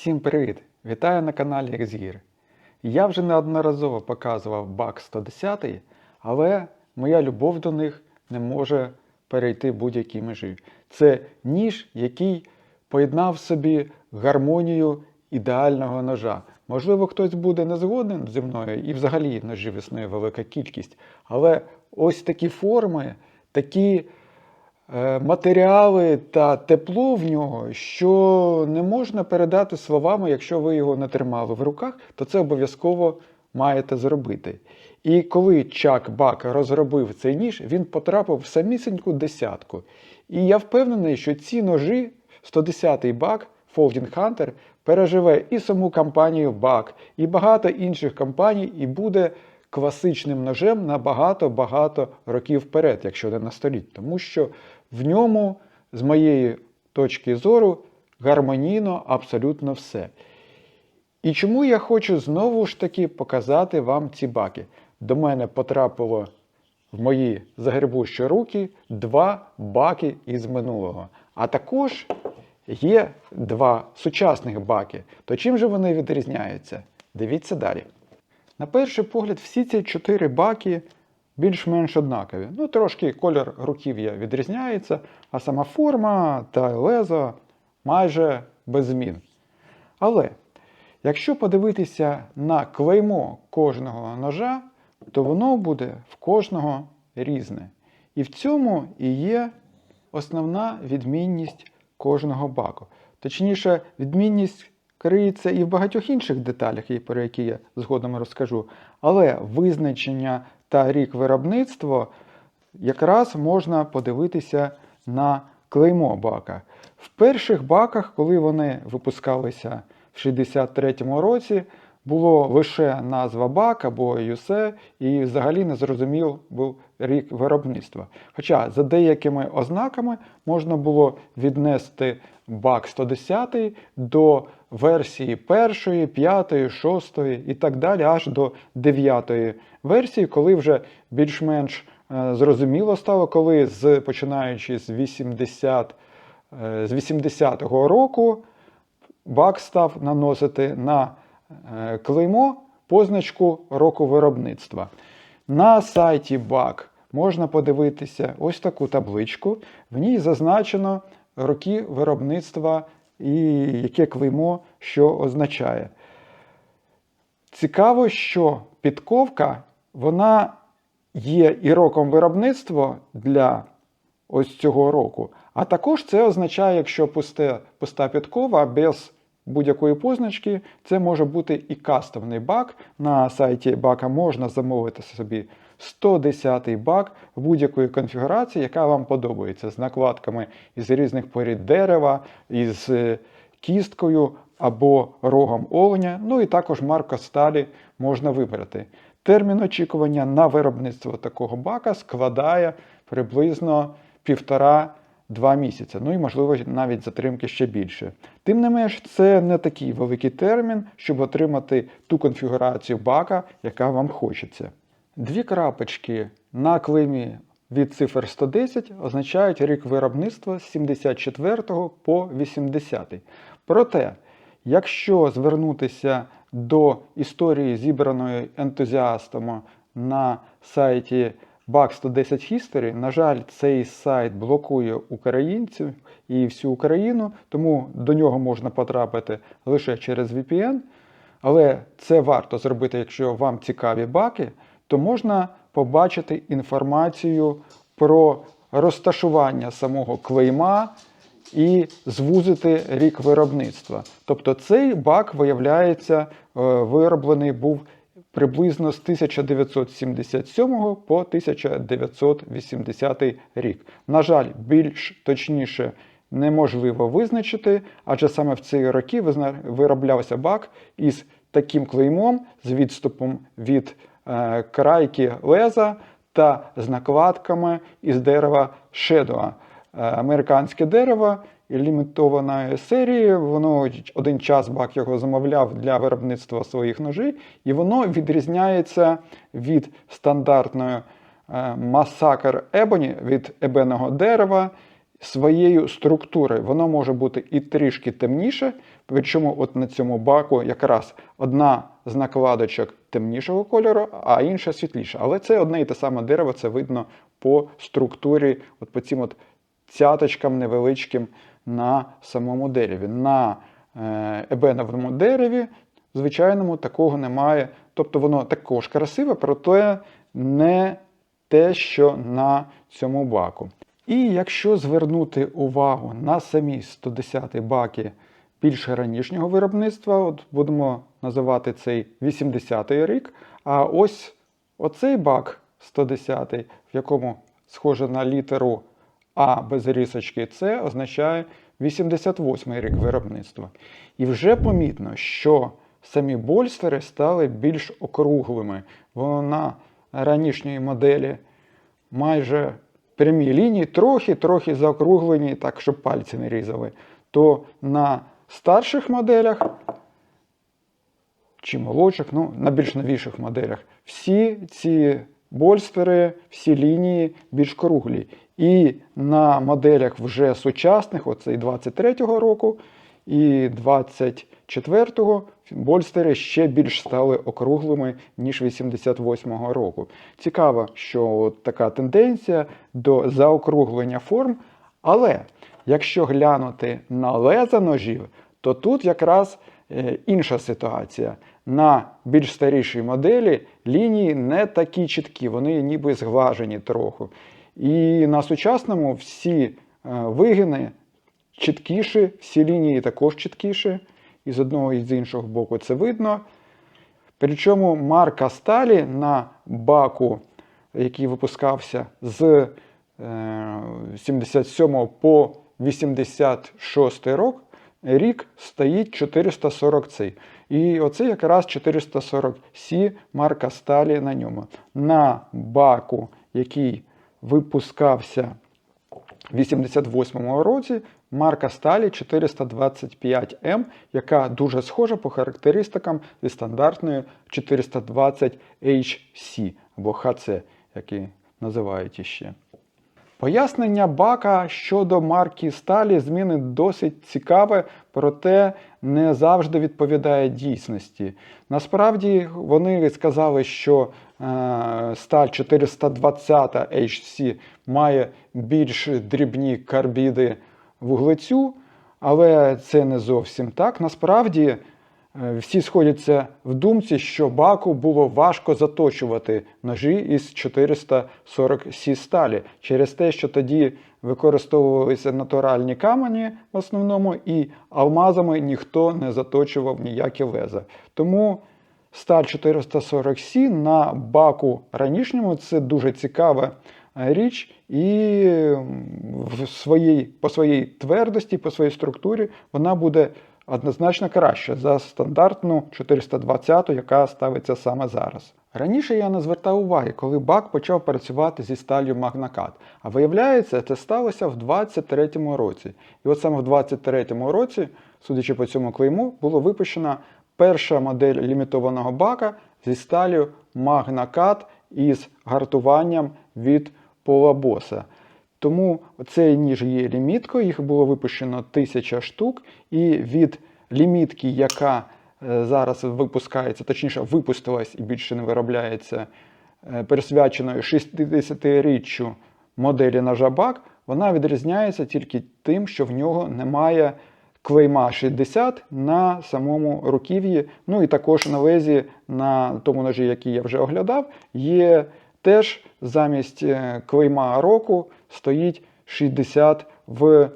Всім привіт! Вітаю на каналі Exgear. Я вже неодноразово показував бак 110, але моя любов до них не може перейти будь-які межі. Це ніж, який поєднав собі гармонію ідеального ножа. Можливо, хтось буде не згоден зі мною, і взагалі ножів існує велика кількість. Але ось такі форми, такі матеріали та тепло в нього, що не можна передати словами, якщо ви його не тримали в руках, то це обов'язково маєте зробити. І коли Чак Бак розробив цей ніж, він потрапив в самісіньку десятку. І я впевнений, що ці ножі 110-й бак Folding Hunter переживе і саму кампанію Бак, і багато інших компаній, і буде класичним ножем на багато-багато років вперед, якщо не на століть. Тому що в ньому, з моєї точки зору, гармонійно абсолютно все. І чому я хочу знову ж таки показати вам ці баки? До мене потрапило в мої загребущі руки два баки із минулого. А також є два сучасних баки. То чим же вони відрізняються? Дивіться далі. На перший погляд, всі ці чотири баки більш-менш однакові. Ну, трошки колір руків'я відрізняється, а сама форма та лезо майже без змін. Але якщо подивитися на клеймо кожного ножа, то воно буде в кожного різне. І в цьому і є основна відмінність кожного баку. Точніше, відмінність криється і в багатьох інших деталях, про які я згодом розкажу. Але визначення та рік виробництва якраз можна подивитися на клеймо бака. В перших баках, коли вони випускалися в 63-му році, було лише назва бак або юсе, і взагалі не зрозумів був рік виробництва. Хоча за деякими ознаками можна було віднести бак 110 до версії 1, 5, 6 і так далі, аж до 9 версії, коли вже більш-менш е, зрозуміло стало, коли з починаючи з 80 е, з 80-го року бак став наносити на е, клеймо позначку року виробництва. На сайті БАК можна подивитися ось таку табличку. В ній зазначено роки виробництва і яке клеймо що означає. Цікаво, що підковка вона є і роком виробництва для ось цього року. А також це означає, якщо пусте, пуста підкова без будь-якої позначки, це може бути і кастомний бак. На сайті бака можна замовити собі 110-й бак будь-якої конфігурації, яка вам подобається, з накладками із різних порід дерева, із е, кісткою або рогом оленя. Ну і також марка сталі можна вибрати. Термін очікування на виробництво такого бака складає приблизно півтора. Два місяці, ну і можливо навіть затримки ще більше. Тим не менш, це не такий великий термін, щоб отримати ту конфігурацію бака, яка вам хочеться. Дві крапочки на клеймі від цифр 110 означають рік виробництва з 74 по 80. Проте, якщо звернутися до історії, зібраної ентузіастами на сайті Bug 110 History, на жаль, цей сайт блокує українців і всю Україну, тому до нього можна потрапити лише через VPN. Але це варто зробити, якщо вам цікаві баки, то можна побачити інформацію про розташування самого клейма і звузити рік виробництва. Тобто цей бак, виявляється, е, вироблений був приблизно з 1977 по 1980 рік. На жаль, більш точніше неможливо визначити, адже саме в ці роки вироблявся бак із таким клеймом, з відступом від е, крайки леза та з накладками із дерева шедуа. Е, американське дерево лімітованої серії. Воно один час бак його замовляв для виробництва своїх ножей, і воно відрізняється від стандартної масакр ебоні від ебеного дерева своєю структурою. Воно може бути і трішки темніше, Причому от на цьому баку якраз одна з накладочок темнішого кольору, а інша світліша. Але це одне і те саме дерево, це видно по структурі, от по цим от цяточкам невеличким на самому дереві. На е, ебеновому дереві, звичайному, такого немає. Тобто воно також красиве, проте не те, що на цьому баку. І якщо звернути увагу на самі 110 баки більш ранішнього виробництва, от будемо називати цей 80-й рік, а ось оцей бак 110, в якому схоже на літеру А без рісочки, це означає 88-й рік виробництва. І вже помітно, що самі больстери стали більш округлими. Вона ранішньої моделі майже прямі лінії, трохи-трохи заокруглені, так, щоб пальці не різали. То на старших моделях чи молодших, ну, на більш новіших моделях, всі ці больстери, всі лінії більш круглі. І на моделях вже сучасних, оцей 23-го року і 24-го, больстери ще більш стали округлими, ніж 88-го року. Цікаво, що от така тенденція до заокруглення форм, але якщо глянути на леза ножів, то тут якраз інша ситуація. На більш старішій моделі лінії не такі чіткі, вони ніби зглажені трохи. І на сучасному всі е, вигини чіткіші, всі лінії також чіткіші. І з одного і з іншого боку це видно. Причому марка сталі на баку, який випускався з 77 по 86 рік, рік стоїть 440 цей. І оце якраз 440 Сі марка сталі на ньому. На баку, який випускався в 88-му році, марка сталі 425М, яка дуже схожа по характеристикам зі стандартною 420 HC або HC, як і називають іще. Пояснення бака щодо марки сталі зміни досить цікаве, проте не завжди відповідає дійсності. Насправді вони сказали, що е, сталь 420 HC має більш дрібні карбіди вуглецю, але це не зовсім так. Насправді всі сходяться в думці, що баку було важко заточувати ножі із 440 сі сталі через те, що тоді використовувалися натуральні камені в основному, і алмазами ніхто не заточував ніякі леза. Тому сталь 440 сі на баку ранішньому це дуже цікава е, річ, і в своїй, по своїй твердості, по своїй структурі вона буде однозначно краща за стандартну 420, яка ставиться саме зараз. Раніше я не звертав уваги, коли бак почав працювати зі сталью Магнакат. А виявляється, це сталося в 23-му році. І от саме в 23-му році, судячи по цьому клейму, було випущена перша модель лімітованого бака зі сталью Магнакат із гартуванням від Полабоса. Тому цей ніж є ліміткою, їх було випущено 1000 штук, і від лімітки, яка е, зараз випускається, точніше, випустилась і більше не виробляється, е, присвяченою 60-річчю моделі ножа бак, вона відрізняється тільки тим, що в нього немає клейма 60 на самому руків'ї. Ну і також на лезі, на тому ножі, який я вже оглядав, є теж замість е, клейма року стоїть 60 в е,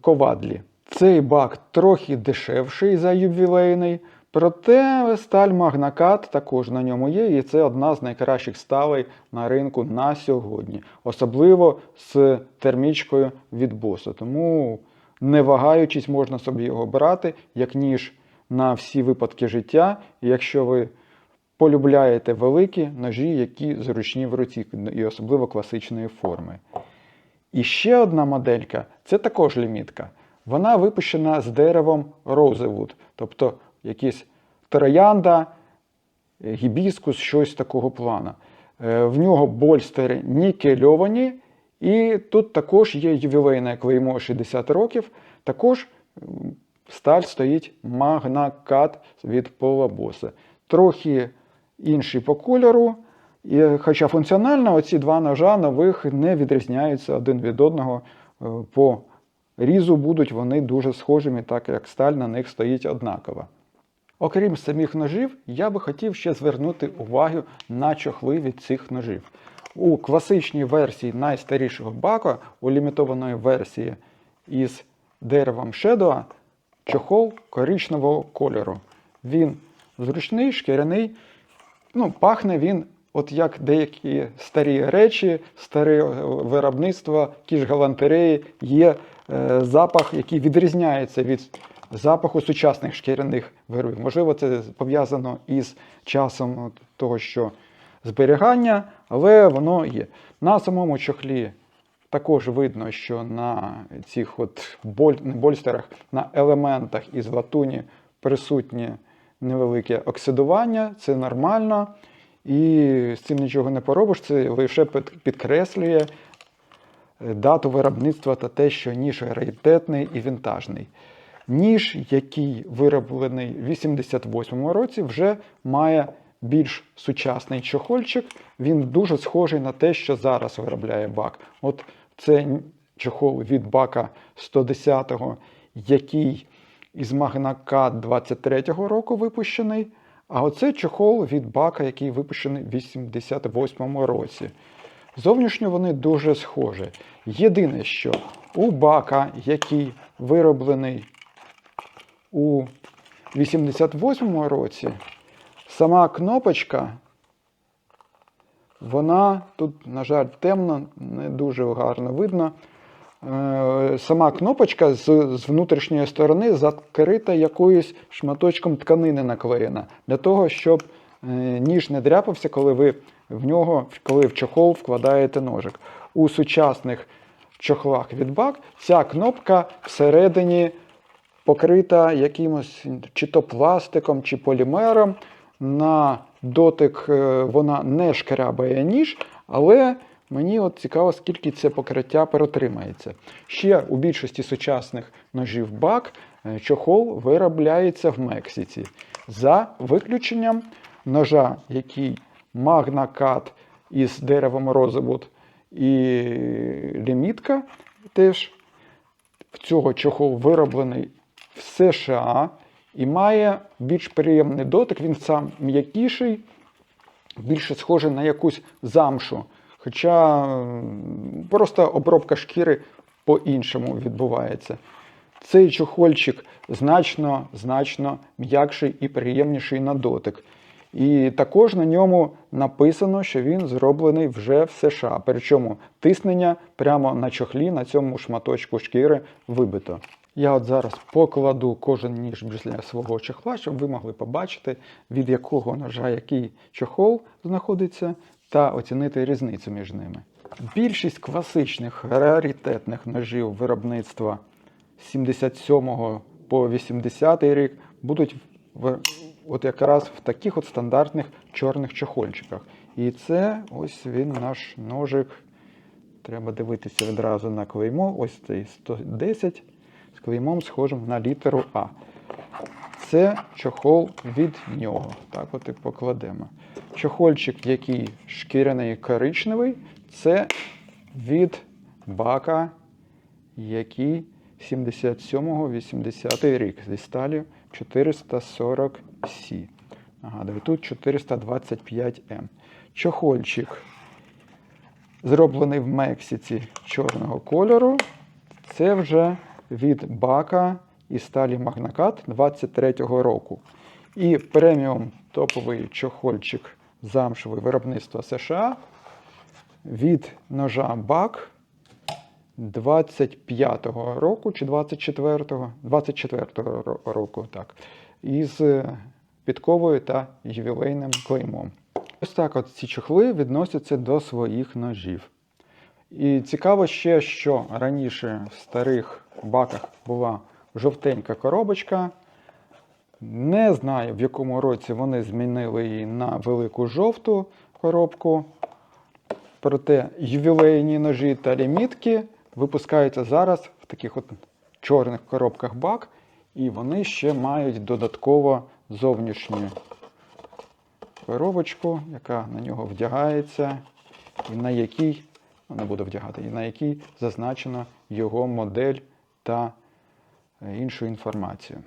ковадлі. Цей бак трохи дешевший за ювілейний, проте сталь Магнакат також на ньому є, і це одна з найкращих сталей на ринку на сьогодні, особливо з термічкою від боса. Тому, не вагаючись, можна собі його брати, як ніж на всі випадки життя. Якщо ви полюбляєте великі ножі, які зручні в руці, і особливо класичної форми. І ще одна моделька це також лімітка. Вона випущена з деревом Rosewood, тобто якісь троянда, гібіскус, щось такого плана. Е, В нього больстери нікельовані, і тут також є ювілейне клеймо 60 років. Також сталь стоїть магнакат від Полабоса. Трохи інший по кольору, і, хоча функціонально оці два ножа нових не відрізняються один від одного е, по різу будуть вони дуже схожими, так як сталь на них стоїть однакова. Окрім самих ножів, я би хотів ще звернути увагу на чохли від цих ножів. У класичній версії найстарішого бака, у лімітованої версії із деревом Shadow, чохол коричневого кольору. Він зручний, шкіряний, ну, пахне він, от як деякі старі речі, старе е, виробництво, ті галантереї, є е, запах, який відрізняється від запаху сучасних шкіряних виробів. Можливо, це пов'язано із часом того, що зберігання, але воно є. На самому чохлі також видно, що на цих от боль, больстерах, на елементах із латуні присутнє невелике оксидування, це нормально. І з цим нічого не поробиш, це лише підкреслює е, дату виробництва та те, що ніж раритетний і вінтажний. Ніж, який вироблений в 88 році, вже має більш сучасний чохольчик. Він дуже схожий на те, що зараз виробляє бак. От це чохол від бака 110-го, який із Магнака 23-го року випущений. А оце чохол від бака, який випущений в 88-му році. Зовнішньо вони дуже схожі. Єдине, що у бака, який вироблений у 88-му році, сама кнопочка, вона тут, на жаль, темно, не дуже гарно видно. Е, Сама кнопочка з, з внутрішньої сторони закрита якоюсь шматочком тканини наклеєна, для того, щоб е, ніж не дряпався, коли ви в нього, коли в чохол вкладаєте ножик. У сучасних чохлах від бак ця кнопка всередині покрита якимось чи то пластиком, чи полімером. На дотик е, вона не шкрябає ніж, але мені от цікаво, скільки це покриття протримається. Ще у більшості сучасних ножів бак е, чохол виробляється в Мексиці. За виключенням ножа, який магнакат із деревом розебут і лімітка теж в цього чохол вироблений в США і має більш приємний дотик. Він сам м'якіший, більше схожий на якусь замшу. Хоча просто обробка шкіри по-іншому відбувається. Цей чохольчик значно, значно м'якший і приємніший на дотик. І також на ньому написано, що він зроблений вже в США. Причому тиснення прямо на чохлі на цьому шматочку шкіри вибито. Я от зараз покладу кожен ніж біля свого чохла, щоб ви могли побачити, від якого ножа який чохол знаходиться, та оцінити різницю між ними. Більшість класичних раритетних ножів виробництва з 77 по 80 рік будуть в, от якраз в таких от стандартних чорних чохольчиках. І це ось він наш ножик. Треба дивитися відразу на клеймо. Ось цей 110 з клеймом схожим на літеру А. Це чохол від нього. Так от і покладемо. Чохольчик, який шкіряний коричневий, це від бака, який 77-80 рік зі сталі 440 С. Нагадую, тут 425 М. Чохольчик зроблений в Мексиці чорного кольору. Це вже від бака і сталі Магнакат 23-го року. І преміум топовий чохольчик замшевий виробництва США від ножа Бак 25-го року чи 24-го, 24-го року, так, із е, підковою та ювілейним клеймом. Ось так от ці чохли відносяться до своїх ножів. І цікаво ще, що раніше в старих баках була жовтенька коробочка. Не знаю, в якому році вони змінили її на велику жовту коробку. Проте ювілейні ножі та лімітки випускаються зараз в таких от чорних коробках бак. І вони ще мають додатково зовнішню коробочку, яка на нього вдягається, і на якій не буду вдягати, на якій зазначено його модель та е, іншу інформацію.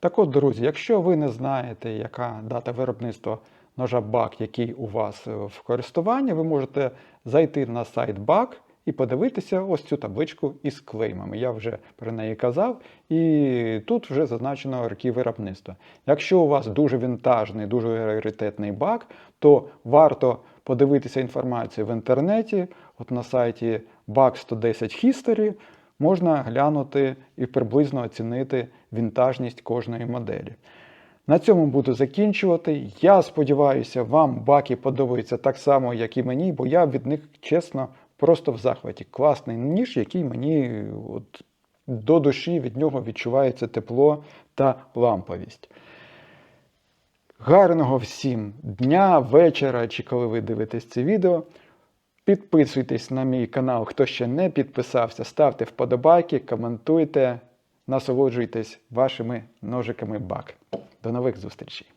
Так от, друзі, якщо ви не знаєте, яка дата виробництва ножа BAK, який у вас е, в користуванні, ви можете зайти на сайт BAK і подивитися ось цю табличку із клеймами. Я вже про неї казав, і тут вже зазначено роки виробництва. Якщо у вас дуже вінтажний, дуже раритетний бак, то варто подивитися інформацію в інтернеті, от на сайті BAK 110 History, можна глянути і приблизно оцінити вінтажність кожної моделі. На цьому буду закінчувати. Я сподіваюся, вам баки подобаються так само, як і мені, бо я від них чесно просто в захваті. Класний ніж, який мені от, до душі від нього відчувається тепло та ламповість. Гарного всім дня, вечора чи коли ви дивитесь це відео. Підписуйтесь на мій канал, хто ще не підписався, ставте вподобайки, коментуйте, насолоджуйтесь вашими ножиками бак. До нових зустрічей!